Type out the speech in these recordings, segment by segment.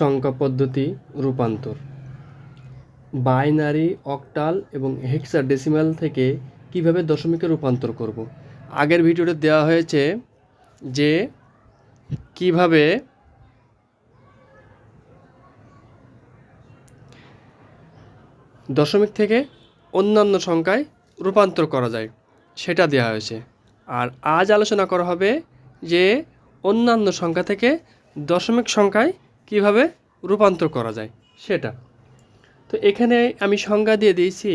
সংখ্যা পদ্ধতি রূপান্তর। বাইনারি, অক্টাল এবং হেক্সাডেসিমাল থেকে কীভাবে দশমিকে রূপান্তর করব? আগের ভিডিওতে দেওয়া হয়েছে যে কীভাবে দশমিক থেকে অন্যান্য সংখ্যায় রূপান্তর করা যায়, সেটা দেওয়া হয়েছে। আর আজ আলোচনা করা হবে যে অন্যান্য সংখ্যা থেকে দশমিক সংখ্যায় কীভাবে রূপান্তর করা যায়, সেটা। তো এখানে আমি সংজ্ঞা দিয়ে দিয়েছি,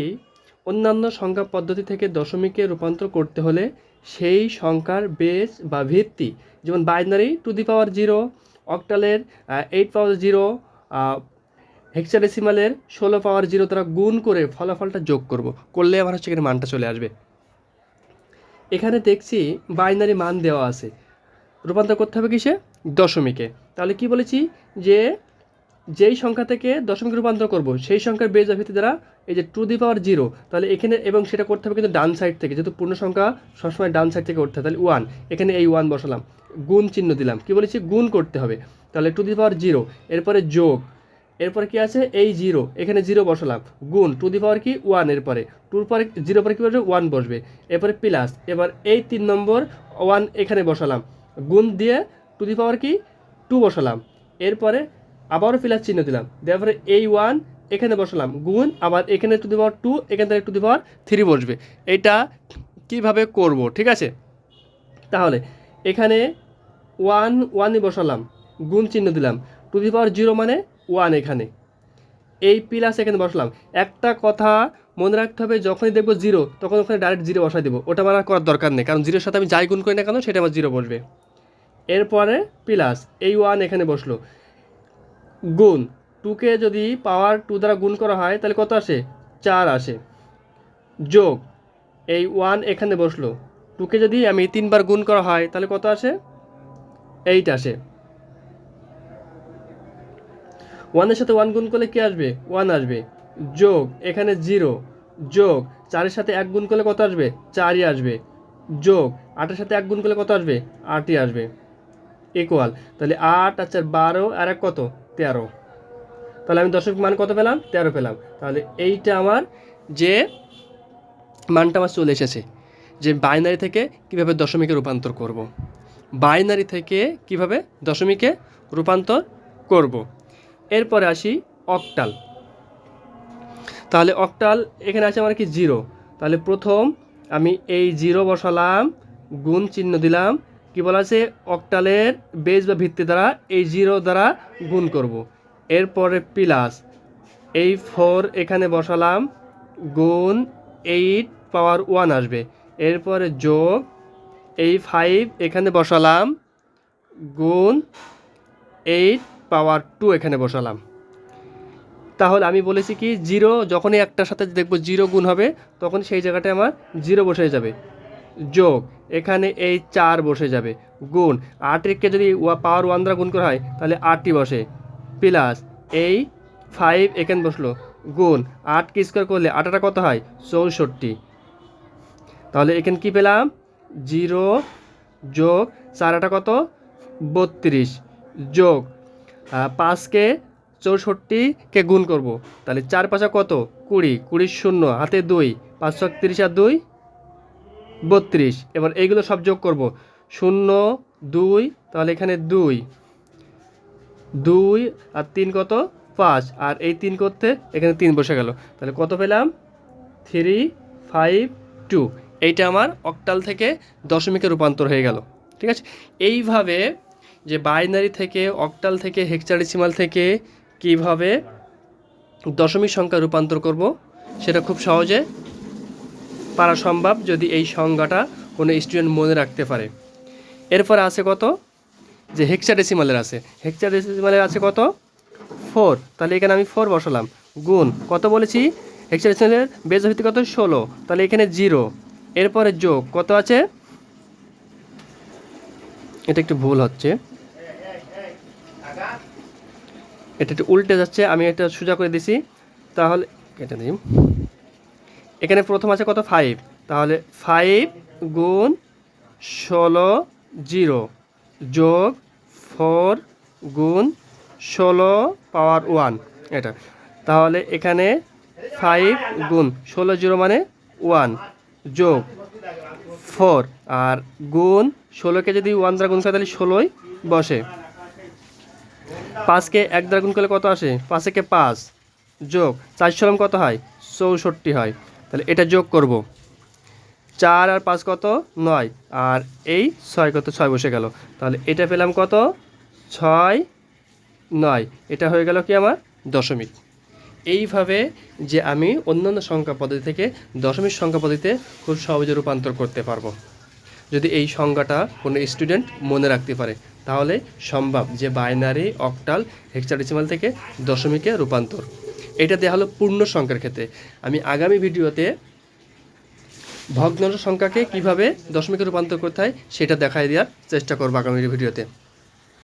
অন্যান্য সংখ্যা পদ্ধতি থেকে দশমিকে রূপান্তর করতে হলে সেই সংখ্যার বেস বা ভিত্তি, যেমন binary two the power zero অক্টালের eight power zero হেক্সাডেসিমালের ষোলো পাওয়ার জিরো তারা গুণ করে ফলাফলটা যোগ করব, করলে আমার হচ্ছে এখানে মানটা চলে আসবে। এখানে দেখছি বাইনারি মান দেওয়া আছে। রূপান্তর করতে হবে কিসে? দশমিকে। তাহলে কি বলেছি? যে যেই সংখ্যা থেকে দশমিক রূপান্তর করব, সেই সংখ্যার বেজ ভিত্তি দ্বারা এই যে টু দি পাওয়ার জিরো তাহলে এখানে এবং সেটা করতে হবে কিন্তু ডান সাইড থেকে, যেহেতু পূর্ণ সংখ্যা সবসময় ডান সাইড থেকে করতে হয়, তাহলে ওয়ান এখানে এই ওয়ান বসালাম। গুণ চিহ্ন দিলাম। কি বলেছি? গুণ করতে হবে। তাহলে টু দি পাওয়ার জিরো এরপরে যোগ, এরপরে কি আছে? এই জিরো এখানে জিরো বসালাম। গুণ টু দি পাওয়ার কি? ওয়ান এরপরে। টুর পরে জিরো পরে কী বসবে? ওয়ান বসবে। এরপরে প্লাস এবার এই তিন নম্বর ওয়ান এখানে বসালাম। গুণ দিয়ে টু দি পাওয়ার কি? টু বসালাম। এরপরে আবারও প্লাস চিহ্ন দিলাম। দেওয়ার পরে এই ওয়ান এখানে বসালাম। গুণ, আবার এখানে টু দি পাওয়ার টু এখান থেকে টু দি পাওয়ার থ্রি বসবে। এটা কীভাবে করব? ঠিক আছে? তাহলে, এখানে ওয়ান ওয়ানই বসালাম। গুণ চিহ্ন দিলাম। টু দি পাওয়ার জিরো মানে ওয়ান এখানে। এই প্লাস এখানে বসলাম। একটা কথা মনে রাখতে হবে, যখনই দেখব জিরো তখন ওখানে ডাইরেক্ট জিরো বসাই দেবো। ওটা আমার করার দরকার নেই। কারণ জিরোর সাথে আমি যাই গুণ করি না কেন, সেটা আমার জিরো বসবে। এরপরে প্লাস এই ওয়ান এখানে বসল। গুণ টুকে যদি পাওয়ার টু দ্বারা গুণ করা হয়, তাহলে কত আসে? চার আসে। যোগ এই ওয়ান এখানে বসল। টুকে যদি আমি তিনবার গুণ করা হয়, তাহলে কত আসে? এইট আসে। ওয়ানের সাথে ওয়ান গুণ করলে কি আসবে? ওয়ান আসবে। যোগ এখানে জিরো যোগ চারের সাথে এক গুণ করলে কত আসবে? চারই আসবে। যোগ আটের সাথে এক গুণ করলে কত আসবে? আটই আসবে। ইকুয়াল তাহলে আট আর চার বারো, আর এক কত? তেরো। তাহলে আমি দশমিক মান কত পেলাম? তেরো পেলাম। তাহলে এইটা আমার যে মানটা আমার চলে এসেছে, যে বাইনারি থেকে কীভাবে দশমিকে রূপান্তর করব। বাইনারি থেকে কীভাবে দশমিকে রূপান্তর করব। এরপরে আসি অক্টাল তাহলে অক্টাল এখানে আছে আমার কি জিরো তাহলে প্রথম আমি এই জিরো বসালাম, গুণ চিহ্ন দিলাম কি বলা আছে? অক্টালের বেজ বা ভিত্তি দ্বারা এই জিরো দ্বারা গুণ করব। এরপরে প্লাস এই ফোর এখানে বসালাম, গুণ এইট পাওয়ার ওয়ান আসবে। এরপরে যোগ, এই ফাইভ এখানে বসালাম, গুণ এইট পাওয়ার টু এখানে বসালাম। তাহলে আমি বলেছি কি জিরো যখনই একটার সাথে দেখব জিরো গুণ হবে, তখন সেই জায়গাটায় আমার জিরো বসে যাবে। যোগ। এখানে এই চার বসে যাবে। গুণ আটেরকে যদি পাওয়ার ওয়ান দ্বারা গুণ করা হয়, তাহলে আটটি বসে। প্লাস এই ফাইভ এখানে বসল। গুণ আটকে স্কোয়ার করলে আটাটা কত হয়? চৌষট্টি। তাহলে এখানে কি পেলাম? জিরো যোগ চার আটা কত? বত্রিশ। যোগ পাঁচকে চৌষট্টিকে গুণ করব। তাহলে চার পাঁচা কত? কুড়ি। কুড়ির শূন্য, হাতে দুই। পাঁচশো তিরিশ আর দুই। বত্রিশ। এবার এইগুলো সব যোগ করব। শূন্য, দুই, তাহলে এখানে দুই। দুই আর তিন কত? পাঁচ। আর এই তিন করতে এখানে তিন বসে গেল। তাহলে কত পেলাম? Three, five, two. এইটা আমার অক্টাল থেকে দশমিকে রূপান্তর হয়ে গেল। ঠিক আছে? এইভাবে যে বাইনারি থেকে অক্টাল থেকে হেক্সাডেসিমাল থেকে কীভাবে দশমিক সংখ্যা রূপান্তর করব, সেটা খুব সহজে পারা সম্ভব যদি এই সংজ্ঞাটা কোনো স্টুডেন্ট মনে রাখতে পারে। এরপর আছে কত? যে হেক্সাডেসিমালের আছে। হেক্সাডেসিমালের আছে কত? ফোর তাহলে এখানে আমি ফোর বসালাম। গুণ, কত বলেছি? হেক্সাডেসিমালের বেজ ভিত্তি কত? ষোলো। তাহলে এখানে জিরো এরপরে যোগ, কত আছে? এটা একটু ভুল হচ্ছে। এটা একটু উল্টে যাচ্ছে, আমি এটা সোজা করে দিছি। তাহলে কেটে দিই এখানে প্রথম আছে কত? ফাইভ তাহলে ফাইভ গুণ ষোলো জিরো যোগ ফোর গুণ ষোলো পাওয়ার ওয়ান এটা। তাহলে এখানে ফাইভ গুণ ষোলো জিরো মানে ওয়ান যোগ ফোর আর গুণ ষোলোকে যদি ওয়ান দ্বারা গুণ করে, তাহলে ষোলোই বসে। পাঁচকে এক দ্বারা গুণ করলে কত আসে? পাঁচেকে পাঁচ যোগ চার কত হয়? চৌষট্টি হয়। তাহলে এটা যোগ করব। চার আর পাঁচ কত? নয়। আর এই ছয় কত? ছয় বসে গেল। তাহলে এটা পেলাম কত? ছয়, নয়। এটা হয়ে গেল কি আমার? দশমিক। এইভাবে যে আমি অন্যান্য সংখ্যা পদ্ধতি থেকে দশমিক সংখ্যা পদ্ধতিতে খুব সহজে রূপান্তর করতে পারব। যদি এই সংজ্ঞাটা কোনো স্টুডেন্ট মনে রাখতে পারে, তাহলে সম্ভব যে বাইনারি অক্টাল হেক্সাডেসিমাল থেকে দশমিকে রূপান্তর। এটা দেওয়া হলো পূর্ণ সংখ্যার ক্ষেত্রে। আমি আগামী ভিডিওতে ভগ্নাংশ সংখ্যাকে কীভাবে দশমিকে রূপান্তর করতে হয় সেটা দেখাই দেওয়ার চেষ্টা করব আগামী ভিডিওতে।